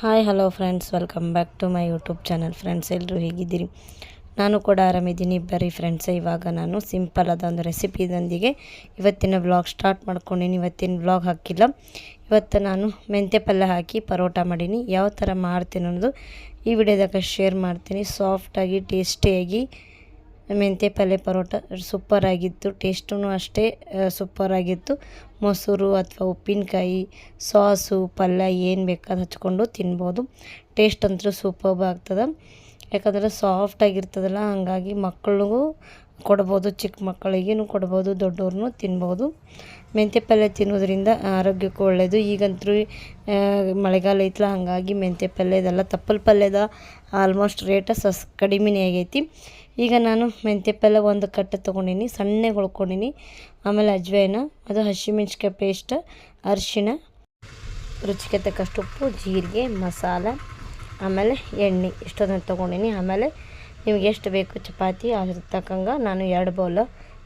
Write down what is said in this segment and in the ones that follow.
Hi, hello friends, welcome back to my YouTube channel. Friends ಎಲ್ಲರೂ ಹೇಗಿದ್ದೀರಿ? ನಾನು ಕೂಡ ಆರಾಮಿದ್ದೀನಿ. ಬರೀ ಫ್ರೆಂಡ್ಸ್, ಇವಾಗ ನಾನು ಸಿಂಪಲ್ ಆದ ಒಂದು ರೆಸಿಪಿದೊಂದಿಗೆ ಇವತ್ತಿನ ಬ್ಲಾಗ್ ಸ್ಟಾರ್ಟ್ ಮಾಡ್ಕೊಂಡೀನಿ. ಇವತ್ತಿನ ಬ್ಲಾಗ್ ಹಾಕಿಲ್ಲ. ಇವತ್ತು ನಾನು ಮೆಂತ್ಯ ಪಲ್ಯ ಹಾಕಿ ಪರೋಟ ಮಾಡೀನಿ. ಯಾವ ಥರ ಮಾಡ್ತೀನಿ ಅನ್ನೋದು ಈ ವಿಡಿಯೋದಾಗ ಶೇರ್ ಮಾಡ್ತೀನಿ. ಸಾಫ್ಟಾಗಿ ಟೇಸ್ಟಿಯಾಗಿ ಮೆಂತ್ಯ ಪಲ್ಯ ಪರೋಟ ಸೂಪರ್ ಆಗಿತ್ತು. ಟೇಸ್ಟೂ ಅಷ್ಟೇ ಸೂಪರ್ ಆಗಿತ್ತು. ಮೊಸರು ಅಥವಾ ಉಪ್ಪಿನಕಾಯಿ, ಸಾಸು, ಪಲ್ಯ ಏನು ಬೇಕಾದ ಹಚ್ಕೊಂಡು ತಿನ್ಬೋದು. ಟೇಸ್ಟ್ ಅಂತೂ ಸೂಪರ್ಬ್ ಆಗ್ತದೆ. ಯಾಕಂದ್ರೆ ಸಾಫ್ಟಾಗಿರ್ತದಲ್ಲ ಹಾಗಾಗಿ ಮಕ್ಕಳಿಗೂ ಕೊಡ್ಬೋದು ಚಿಕ್ಕ ಮಕ್ಕಳಿಗೇನು ಕೊಡ್ಬೋದು ದೊಡ್ಡವ್ರನ್ನೂ ತಿನ್ಬೋದು. ಮೆಂತ್ಯ ಪಲ್ಯ ತಿನ್ನೋದ್ರಿಂದ ಆರೋಗ್ಯಕ್ಕೂ ಒಳ್ಳೆಯದು ಈಗಂತೂ ಮಳೆಗಾಲ ಐತಲ್ಲ ಹಾಗಾಗಿ ಮೆಂತ್ಯ ಪಲ್ಯ ಇದೆಲ್ಲ ತಪ್ಪಲು ಪಲ್ಯದ ಆಲ್ಮೋಸ್ಟ್ ರೇಟ ಸಸ್, ಕಡಿಮೆನೇ ಆಗೈತಿ. ಈಗ ನಾನು ಮೆಂತ್ಯ ಪಲ್ಯ ಒಂದು ಕಟ್ಟು ತೊಗೊಂಡಿನಿ, ಸಣ್ಣಗೆ ಹೊಳ್ಕೊಂಡಿನಿ. ಆಮೇಲೆ ಅಜ್ವೈನ ಅದು ಹಸಿಮೆಣ್ಸಿಕಾಯಿ ಪೇಸ್ಟ್ ಅರಿಶಿಣ, ರುಚಿಗೆ ತಕ್ಕಷ್ಟು ಉಪ್ಪು, ಜೀರಿಗೆ, ಮಸಾಲ, ಆಮೇಲೆ ಎಣ್ಣೆ ಇಷ್ಟೊಂದು ತೊಗೊಂಡಿನಿ. ಆಮೇಲೆ ನಿಮ್ಗೆ ಎಷ್ಟು ಬೇಕು ಚಪಾತಿ, ಅದ್ರ ತಕ್ಕಂಗೆ ನಾನು ಎರಡು ಬೌಲ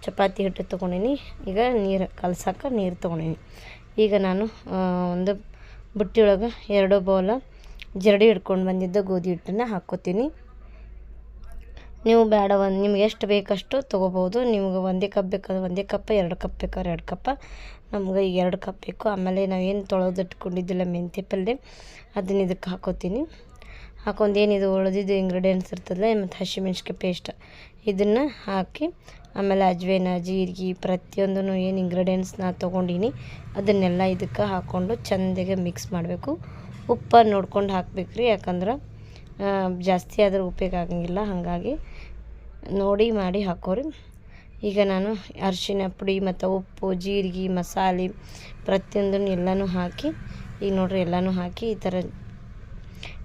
ಚಪಾತಿ ಹಿಟ್ಟು ತೊಗೊಂಡಿನಿ. ಈಗ ನೀರು ಕಲ್ಸಕ್ಕೆ ನೀರು ತೊಗೊಂಡಿನಿ. ಈಗ ನಾನು ಒಂದು ಬುಟ್ಟಿ ಒಳಗೆ ಎರಡು ಬೌಲ ಜರಡಿ ಹಿಡ್ಕೊಂಡು ಬಂದಿದ್ದ ಗೋಧಿ ಹಿಟ್ಟನ್ನು ಹಾಕ್ಕೋತೀನಿ. ನೀವು ಬೇಡ ಒಂದು ನಿಮ್ಗೆ ಎಷ್ಟು ಬೇಕಷ್ಟು ತೊಗೋಬೋದು. ನಿಮ್ಗೆ ಒಂದೇ ಕಪ್ ಬೇಕಾದ್ರೆ ಒಂದೇ ಕಪ್, ಎರಡು ಕಪ್ ಬೇಕಾದ್ರೆ ಎರಡು ಕಪ್ಪ ನಮ್ಗೆ ಈಗ ಎರಡು ಕಪ್ ಬೇಕು. ಆಮೇಲೆ ನಾವೇನು ತೊಳೆದಿಟ್ಕೊಂಡಿದ್ದಿಲ್ಲ ಮೆಂತ್ಯ ಪಲ್ಯ ಅದನ್ನ ಇದಕ್ಕೆ ಹಾಕೋತೀನಿ. ಹಾಕೊಂಡು ಏನಿದು ಉಳಿದಿದ್ದು ಇಂಗ್ರೀಡಿಯೆಂಟ್ಸ್ ಇರ್ತದಲ್ಲ, ಮತ್ತು ಹಸಿಮೆಣ್ಸಿಕಾಯಿ ಪೇಸ್ಟ್ ಇದನ್ನು ಹಾಕಿ, ಆಮೇಲೆ ಅಜ್ವೇನ, ಜೀರಿಗೆ ಪ್ರತಿಯೊಂದೂ ಏನು ಇಂಗ್ರೀಡಿಯೆಂಟ್ಸ್ ನಾ ತೊಗೊಂಡೀನಿ, ಅದನ್ನೆಲ್ಲ ಇದಕ್ಕೆ ಹಾಕ್ಕೊಂಡು ಚೆಂದಾಗೆ ಮಿಕ್ಸ್ ಮಾಡಬೇಕು. ಉಪ್ಪು ನೋಡ್ಕೊಂಡು ಹಾಕ್ಬೇಕು ರೀ ಯಾಕಂದ್ರೆ ಜಾಸ್ತಿ ಆದ್ರೆ ಉಪ್ಪಿಗೆ ಆಗಂಗಿಲ್ಲ. ಹಾಗಾಗಿ ನೋಡಿ ಮಾಡಿ ಹಾಕೋರಿ. ಈಗ ನಾನು ಅರಿಶಿನ ಪುಡಿ ಮತ್ತು ಉಪ್ಪು, ಜೀರಿಗೆ, ಮಸಾಲೆ ಪ್ರತಿಯೊಂದನ್ನು ಎಲ್ಲನೂ ಹಾಕಿ, ಈಗ ನೋಡ್ರಿ ಎಲ್ಲನೂ ಹಾಕಿ ಈ ಥರ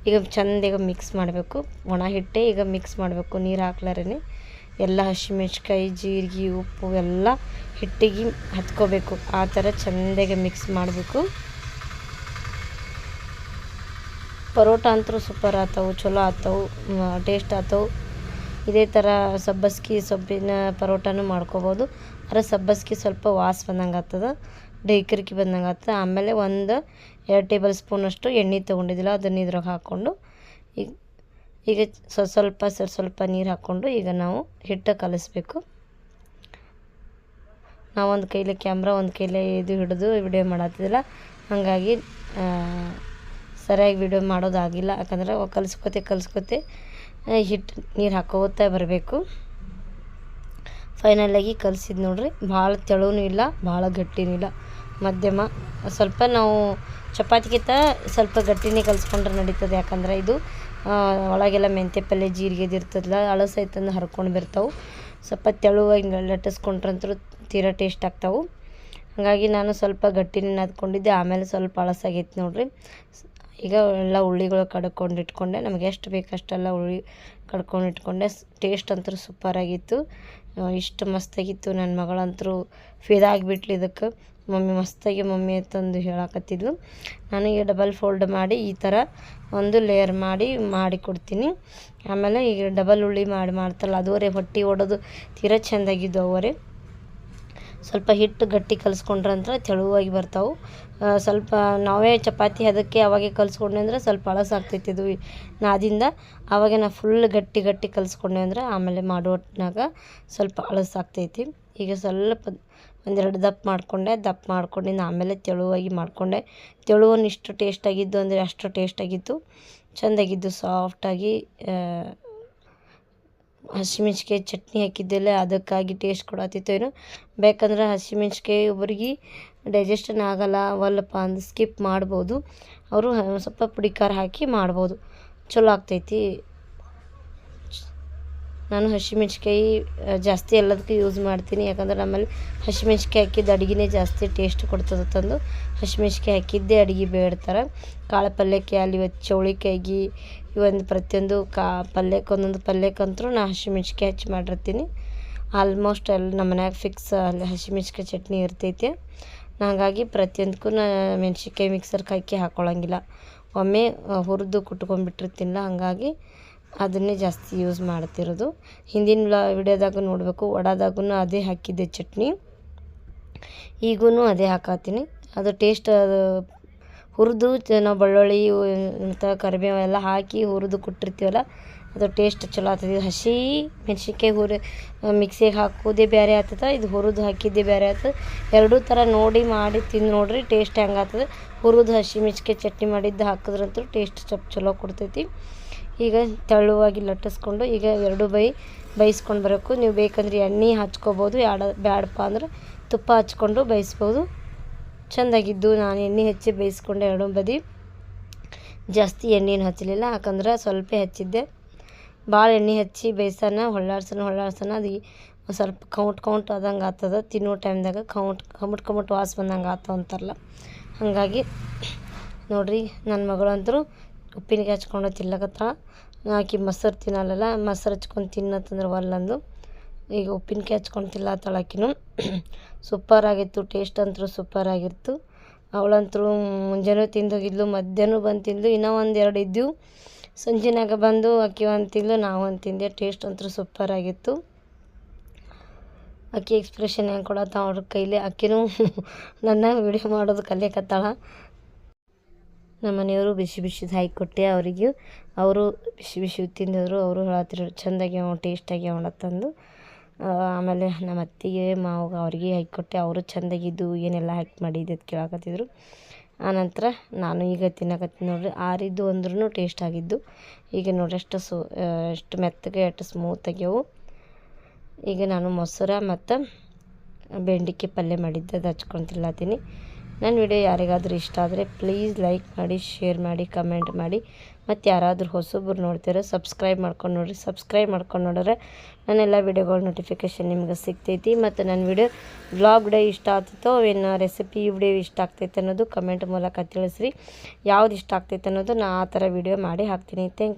ಈಗ ಚಂದ ಮಿಕ್ಸ್ ಮಾಡಬೇಕು. ಒಣ ಹಿಟ್ಟೆ ಈಗ ಮಿಕ್ಸ್ ಮಾಡಬೇಕು. ನೀರು ಹಾಕ್ಲಾರೇ ಎಲ್ಲ ಹಸಿಮೆಣ್ಸಿಕಾಯಿ ಜೀರಿಗೆ, ಉಪ್ಪು ಎಲ್ಲ ಹಿಟ್ಟಿಗೆ ಹತ್ಕೋಬೇಕು. ಆ ಥರ ಚೆಂದಾಗೆ ಮಿಕ್ಸ್ ಮಾಡಬೇಕು. ಪರೋಟ ಅಂತೂ ಸೂಪರ್ ಆತವು ಚಲೋ ಆತವು ಟೇಸ್ಟ್ ಆತವು ಇದೇ ಥರ ಸಬ್ಬಸ್ಗಿ ಸೊಪ್ಪಿನ ಪರೋಟನೂ ಮಾಡ್ಕೋಬೋದು. ಆದರೆ ಸಬ್ಬಸ್ಗೆ ಸ್ವಲ್ಪ ವಾಸ ಬಂದಂಗೆ ಆಗ್ತದೆ ಡೇಕರಿಕಿ ಬಂದಂಗೆ ಆಗ್ತದೆ. ಆಮೇಲೆ ಒಂದು ಎರಡು ಟೇಬಲ್ ಸ್ಪೂನಷ್ಟು ಎಣ್ಣೆ ತೊಗೊಂಡಿದ್ದಿಲ್ಲ, ಅದನ್ನು ಇದ್ರಾಗ ಹಾಕ್ಕೊಂಡು ಈಗ ಈಗ ಸ್ವಲ್ಪ ಸ್ವಲ್ಪ ಸ್ವಲ್ಪ ಸ್ವಲ್ಪ ನೀರು ಹಾಕ್ಕೊಂಡು ಈಗ ನಾವು ಹಿಟ್ಟು ಕಲಿಸ್ಬೇಕು. ನಾವೊಂದು ಕೈಲಿ ಕ್ಯಾಮ್ರಾ, ಒಂದು ಕೈಲಿ ಇದು ಹಿಡಿದು ವಿಡಿಯೋ ಮಾಡತ್ತಿದ್ದಿಲ್ಲ. ಹಾಗಾಗಿ ಸರಿಯಾಗಿ ವಿಡಿಯೋ ಮಾಡೋದಾಗಿಲ್ಲ. ಯಾಕಂದ್ರೆ ಕಲಿಸ್ಕೊತೆ ಕಲಿಸ್ಕೊತೆ ಹಿಟ್ಟು ನೀರು ಹಾಕೋತಾ ಬರಬೇಕು. ಫೈನಲಾಗಿ ಕಲಿಸಿದ್ದು ನೋಡ್ರಿ, ಭಾಳ ತೆಳುವೂ ಇಲ್ಲ, ಭಾಳ ಗಟ್ಟಿನೂ ಇಲ್ಲ. ಮಧ್ಯಮ, ಸ್ವಲ್ಪ ನಾವು ಚಪಾತಿಗಿಂತ ಸ್ವಲ್ಪ ಗಟ್ಟಿನೇ ಕಲಿಸ್ಕೊಂಡ್ರೆ ನಡೀತದೆ. ಯಾಕಂದ್ರೆ ಇದು ಒಳಗೆಲ್ಲ ಮೆಂತ್ಯ ಪಲ್ಯ, ಜೀರಿಗೆ ಇರ್ತದಲ್ಲ ಅಳಸೈತಂದು ಹರ್ಕೊಂಡು ಬಿರ್ತಾವೆ. ಸ್ವಲ್ಪ ತೆಳುವಾಗಿ ಲಟ್ಟಿಸ್ಕೊಂಡ್ರಂತೂ ತೀರಾ ಟೇಸ್ಟ್ ಆಗ್ತಾವೆ. ಹಾಗಾಗಿ ನಾನು ಸ್ವಲ್ಪ ಗಟ್ಟಿನೇ ನಾದ್ಕೊಂಡಿದ್ದೆ. ಆಮೇಲೆ ಸ್ವಲ್ಪ ಅಳಸಾಗೈತೆ ನೋಡ್ರಿ. ಈಗ ಎಲ್ಲ ಉಳ್ಳಿಗಳು ಕಡ್ಕೊಂಡು ಇಟ್ಕೊಂಡೆ. ನಮಗೆ ಎಷ್ಟು ಬೇಕು ಅಷ್ಟೆಲ್ಲ ಉಳ್ಳಿ ಕಡ್ಕೊಂಡು ಇಟ್ಕೊಂಡೆ. ಟೇಸ್ಟ್ ಅಂತೂ ಸೂಪರಾಗಿತ್ತು ಇಷ್ಟು ಮಸ್ತಾಗಿತ್ತು. ನನ್ನ ಮಗಳಂತರೂ ಫಿದಾಗಿಬಿಟ್ಲಿ ಇದಕ್ಕೆ. ಮಮ್ಮಿ ಮಸ್ತಾಗಿ ಮಮ್ಮಿ ಅಂತಂದು ಹೇಳಕತ್ತಿದ್ಲು. ನಾನು ಈಗ ಡಬಲ್ ಫೋಲ್ಡ್ ಮಾಡಿ ಈ ಥರ ಒಂದು ಲೇಯರ್ ಮಾಡಿ ಮಾಡಿ ಕೊಡ್ತೀನಿ. ಆಮೇಲೆ ಈಗ ಡಬಲ್ ಉಳ್ಳಿ ಮಾಡಿ ಮಾಡ್ತಲ್ಲ ಅದುವರೆ ಹೊಟ್ಟೆ ಒಡೆದು ತೀರಾ ಚೆಂದಾಗಿದ್ದು ಅವರೇ. ಸ್ವಲ್ಪ ಹಿಟ್ಟು ಗಟ್ಟಿ ಕಲಿಸ್ಕೊಂಡ್ರಂದ್ರೆ ತೆಳುವಾಗಿ ಬರ್ತಾವೆ. ಸ್ವಲ್ಪ ನಾವೇ ಚಪಾತಿ ಅದಕ್ಕೆ ಅವಾಗೆ ಕಲಿಸ್ಕೊಂಡೆ ಅಂದ್ರೆ ಸ್ವಲ್ಪ ಹಳಸಾಗ್ತೈತಿ ಇದು. ನಾದಿಂದ ಆವಾಗ ನಾ ಫುಲ್ ಗಟ್ಟಿ ಗಟ್ಟಿ ಕಲಿಸ್ಕೊಂಡೆ ಅಂದ್ರೆ ಆಮೇಲೆ ಮಾಡೋ ಸ್ವಲ್ಪ ಸ್ವಲ್ಪ ಹಳಸಾಗ್ತೈತಿ ಈಗ ಸ್ವಲ್ಪ ಒಂದೆರಡು ದಪ್ಪ ಮಾಡಿಕೊಂಡೆ, ದಪ್ಪ ಮಾಡ್ಕೊಂಡಿದ್ದು ಆಮೇಲೆ ತೆಳುವಾಗಿ ಮಾಡಿಕೊಂಡೆ. ತೆಳುವನ್ನು ಇಷ್ಟು ಟೇಸ್ಟಾಗಿದ್ದು ಅಂದರೆ ಅಷ್ಟು ಟೇಸ್ಟಾಗಿತ್ತು ಚೆಂದಾಗಿದ್ದು ಸಾಫ್ಟಾಗಿ ಹಸಿಮೆಣ್ಸಿಕಾಯಿ ಚಟ್ನಿ ಹಾಕಿದ್ದೆಲ್ಲ ಅದಕ್ಕಾಗಿ ಟೇಸ್ಟ್ ಕೊಡತ್ತಿತ್ತು ಏನು. ಬೇಕಂದ್ರೆ ಹಸಿಮೆಣ್ಸಿಕಾಯಿ ಒಬ್ರಿಗೆ ಡೈಜೆಷನ್ ಆಗಲ್ಲ, ಅವಲ್ಲಪ್ಪ ಅಂದು ಸ್ಕಿಪ್ ಮಾಡ್ಬೋದು. ಅವರು ಸ್ವಲ್ಪ ಪುಡಿ ಖಾರ ಹಾಕಿ ಮಾಡ್ಬೋದು. ಚಲೋ ಆಗ್ತೈತಿ. ನಾನು ಹಸಿಮೆಣ್ಸಿಕಾಯಿ ಜಾಸ್ತಿ ಎಲ್ಲದಕ್ಕೂ ಯೂಸ್ ಮಾಡ್ತೀನಿ. ಯಾಕಂದ್ರೆ ನಮ್ಮಲ್ಲಿ ಹಸಿಮೆಣ್ಸಿಕಾಯಿ ಹಾಕಿದ್ದು ಅಡುಗೆನೇ ಜಾಸ್ತಿ ಟೇಸ್ಟ್ ಕೊಡ್ತದೆ ತಂದು. ಹಸಿಮೆಣ್ಸಿಕಾಯಿ ಹಾಕಿದ್ದೇ ಅಡುಗೆ ಬೇಡ್ತಾರೆ. ಕಾಳು ಪಲ್ಯಕ್ಕೆ, ಅಲ್ಲಿ ಇವತ್ತು ಚೌಳಿಕಾಯಿಗೆ, ಇವೊಂದು ಪ್ರತಿಯೊಂದು ಕಾ, ಪಲ್ಯಕ್ಕೆ, ಒಂದೊಂದು ಪಲ್ಯಕ್ಕಂತೂ ನಾನು ಹಸಿಮೆಣ್ಸಿಕಾಯಿ ಹಚ್ಚಿ ಮಾಡಿರ್ತೀನಿ. ಆಲ್ಮೋಸ್ಟ್ ಅಲ್ಲಿ ನಮ್ಮ ಮನ್ಯಾಗ ಫಿಕ್ಸ್ ಅಲ್ಲಿ ಹಸಿಮೆಣ್ಸಿಕಾಯಿ ಚಟ್ನಿ ಇರ್ತೈತೆ. ಹಾಗಾಗಿ ಪ್ರತಿಯೊಂದಕ್ಕೂ ನಾ ಮೆಣ್ಸಿನ್ಕಾಯಿ ಮಿಕ್ಸರ್ಗೆ ಹಾಕಿ ಹಾಕ್ಕೊಳ್ಳೋಂಗಿಲ್ಲ ಒಮ್ಮೆ ಹುರಿದು ಕುಟ್ಕೊಂಡ್ಬಿಟ್ಟಿರ್ತೀನಲ್ಲ, ಹಾಗಾಗಿ ಅದನ್ನೇ ಜಾಸ್ತಿ ಯೂಸ್ ಮಾಡ್ತಿರೋದು. ಹಿಂದಿನ ವಿಡಿಯೋದಾಗ ನೋಡಬೇಕು ವಡಾದಾಗೂ ಅದೇ ಹಾಕಿದ್ದೆ ಚಟ್ನಿ. ಈಗೂ ಅದೇ ಹಾಕತ್ತೀನಿ. ಅದು ಟೇಸ್ಟ್ ಅದು ಹುರಿದು ನಾವು ಬೆಳ್ಳುಳ್ಳಿ ಮತ್ತು ಕರಿಬೇವು ಎಲ್ಲ ಹಾಕಿ ಹುರಿದು ಕೊಟ್ಟಿರ್ತೀವಲ್ಲ ಅದು ಟೇಸ್ಟ್ ಚಲೋ ಆಗ್ತದೆ. ಹಸಿ ಮೆಣ್ಸಿನ್ಕಾಯಿ ಹುರ ಮಿಕ್ಸಿಗೆ ಹಾಕೋದೇ ಬೇರೆ ಆಗ್ತದೆ. ಇದು ಹುರಿದು ಹಾಕಿದ್ದೇ ಬೇರೆ ಆಗ್ತದೆ. ಎರಡೂ ಥರ ನೋಡಿ ಮಾಡಿ ತಿಂದು ನೋಡ್ರಿ ಟೇಸ್ಟ್ ಹೆಂಗೆ ಆಗ್ತದೆ. ಹುರಿದು ಹಸಿ ಮೆಣ್ಸಿನ್ಕಾಯಿ ಚಟ್ನಿ ಮಾಡಿದ್ದು ಹಾಕಿದ್ರಂತೂ ಟೇಸ್ಟ್ ಸ್ವಲ್ಪ ಚಲೋ ಕೊಡ್ತೈತಿ. ಈಗ ತೆಳುವಾಗಿ ಲಟ್ಟಿಸ್ಕೊಂಡು ಈಗ ಎರಡು ಬೈ, ಬೈಸ್ಕೊಂಡು ಬರಬೇಕು ನೀವು ಬೇಕಂದ್ರೆ ಎಣ್ಣೆ ಹಚ್ಕೋಬೋದು, ಯಾಡ, ಬ್ಯಾಡಪ್ಪ ಅಂದ್ರೆ ತುಪ್ಪ ಹಚ್ಕೊಂಡು ಬೇಯಿಸ್ಬೋದು ಚೆಂದಾಗಿದ್ದು ನಾನು ಎಣ್ಣೆ ಹಚ್ಚಿ ಬೇಯಿಸ್ಕೊಂಡೆ ಎರಡೂ ಬದಿ. ಜಾಸ್ತಿ ಎಣ್ಣೆನೂ ಹಚ್ಚಲಿಲ್ಲ ಯಾಕಂದ್ರೆ ಸ್ವಲ್ಪ ಹಚ್ಚಿದ್ದೆ. ಭಾಳ ಎಣ್ಣೆ ಹಚ್ಚಿ ಬೇಯಿಸೋಣ ಹೊಳ್ಳಾಡ್ಸೋಣ ಹೊಳ್ಳಾಡ್ಸೋಣ ಅದು ಸ್ವಲ್ಪ ಕೌಂಟ್ ಕೌಂಟ್ ಆದಂಗೆ ಆಗ್ತದ. ತಿನ್ನೋ ಟೈಮ್ದಾಗ ಕೌಂಟ್ ಕಮಟ್ ಕಮಟ್ ವಾಸ ಬಂದಂಗೆ ಆತು ಅಂತಾರಲ್ಲ. ಹಾಗಾಗಿ ನೋಡಿರಿ ನನ್ನ ಮಗಳಂತರೂ ಉಪ್ಪಿನಕಾಯಿ ಹಚ್ಕೊಂಡು ತಿನ್ಲಕತ್ತಾಳ ಆಕಿ ಮೊಸರು ತಿನ್ನಲ್ಲ ಮೊಸರು ಹಚ್ಕೊಂಡು ತಿನ್ನತ್ತಂದ್ರೆ ಒಲ್ಲಂದು. ಈಗ ಉಪ್ಪಿನಕಾಯಿ ಹಚ್ಕೊಂಡು ತಿನ್ಲತ್ತಾಳ ಆಕಿನೂ. ಸೂಪರ್ ಆಗಿತ್ತು ಟೇಸ್ಟ್ ಅಂತೂ ಸೂಪರ್ ಆಗಿತ್ತು. ಅವಳಂತರೂ ಮುಂಜಾನೆ ತಿಂದೋಗಿದ್ಲು ಮಧ್ಯಾಹ್ನ ಬಂದು ತಿಂದ್ಲು ಇನ್ನೂ ಒಂದು ಎರಡು ಇದ್ದವು ಸಂಜೆನಾಗ ಬಂದು ಅಕ್ಕಿ ಒಂದು ತಿಂದು ನಾವು ಒಂದು ತಿಂದೆ. ಟೇಸ್ಟ್ ಅಂತೂ ಸೂಪರ್ ಆಗಿತ್ತು. ಅಕ್ಕಿ ಎಕ್ಸ್ಪ್ರೆಷನ್ ಹೆಂಗೆ ಕೊಡತ್ತ ಅವ್ರ ಕೈಲಿ? ಅಕ್ಕಿನೂ ನನ್ನ ವಿಡಿಯೋ ಮಾಡೋದು ಕಲಿಯಕತ್ತಾಳ ನಮ್ಮ ಮನೆಯವರು ಬಿಸಿ ಬಿಸಿದು ಹಾಕಿ ಕೊಟ್ಟೆ ಅವರಿಗೂ. ಅವರು ಬಿಸಿ ಬಿಸಿ ತಿಂದಿದ್ರು, ಅವರು ಹೇಳತ್ತಿರು ಚೆಂದಾಗಿ ಅವ್ನು ಟೇಸ್ಟಾಗಿ ಅವಳತ್ತಂದು ಆಮೇಲೆ ನಮ್ಮ ಅತ್ತಿಗೆ ಮಾವಾಗ ಅವ್ರಿಗೆ ಹಾಕಿ ಕೊಟ್ಟೆ. ಅವರು ಚೆಂದಾಗಿದ್ದು, ಏನೆಲ್ಲ ಹಾಕಿ ಮಾಡಿದ್ದು? ಕೇಳಕತ್ತಿದ್ರು. ಆನಂತರ ನಾನು ಈಗ ತಿನ್ನಕತ್ತೀನಿ ನೋಡ್ರಿ, ಆರಿದ್ದು ಅಂದ್ರೂ ಟೇಸ್ಟ್ ಆಗಿದ್ದು. ಈಗ ನೋಡ್ರಿ ಎಷ್ಟು ಸು ಎಷ್ಟು ಮೆತ್ತಗೆ ಎಷ್ಟು ಸ್ಮೂತ್ ಆಗ್ಯವು. ಈಗ ನಾನು ಮೊಸರ ಮತ್ತು ಬೆಂಡೆಕಾಯಿ ಪಲ್ಯ ಮಾಡಿದ್ದೆ, ಅದು ಹಚ್ಕೊಂಡು ನನ್ನ ವಿಡಿಯೋ ಯಾರಿಗಾದರೂ ಇಷ್ಟ ಆದರೆ ಪ್ಲೀಸ್ ಲೈಕ್ ಮಾಡಿ ಶೇರ್ ಮಾಡಿ ಕಮೆಂಟ್ ಮಾಡಿ. ಮತ್ತು ಯಾರಾದರೂ ಹೊಸೊಬ್ಬರು ನೋಡ್ತೀರ ಸಬ್ಸ್ಕ್ರೈಬ್ ಮಾಡ್ಕೊಂಡು ನೋಡಿರಿ ಸಬ್ಸ್ಕ್ರೈಬ್ ಮಾಡ್ಕೊಂಡು ನೋಡಿದ್ರೆ ನನ್ನೆಲ್ಲ ವೀಡಿಯೋಗಳ ನೋಟಿಫಿಕೇಷನ್ ನಿಮ್ಗೆ ಸಿಗ್ತೈತಿ. ಮತ್ತು ನನ್ನ ವಿಡಿಯೋ ಬ್ಲಾಗ್ ಡೇ ಇಷ್ಟ ಆಗ್ತಿತ್ತೋ ಏನು ರೆಸಿಪಿ ವಿಡಿಯೋ ಇಷ್ಟ ಆಗ್ತೈತೆ ಅನ್ನೋದು ಕಮೆಂಟ್ ಮೂಲಕ ತಿಳಿಸ್ರಿ. ಯಾವ್ದು ಇಷ್ಟ ಆಗ್ತೈತೆ ಅನ್ನೋದು ನಾ ಆ ಥರ ವಿಡಿಯೋ ಮಾಡಿ ಹಾಕ್ತೀನಿ. Thank you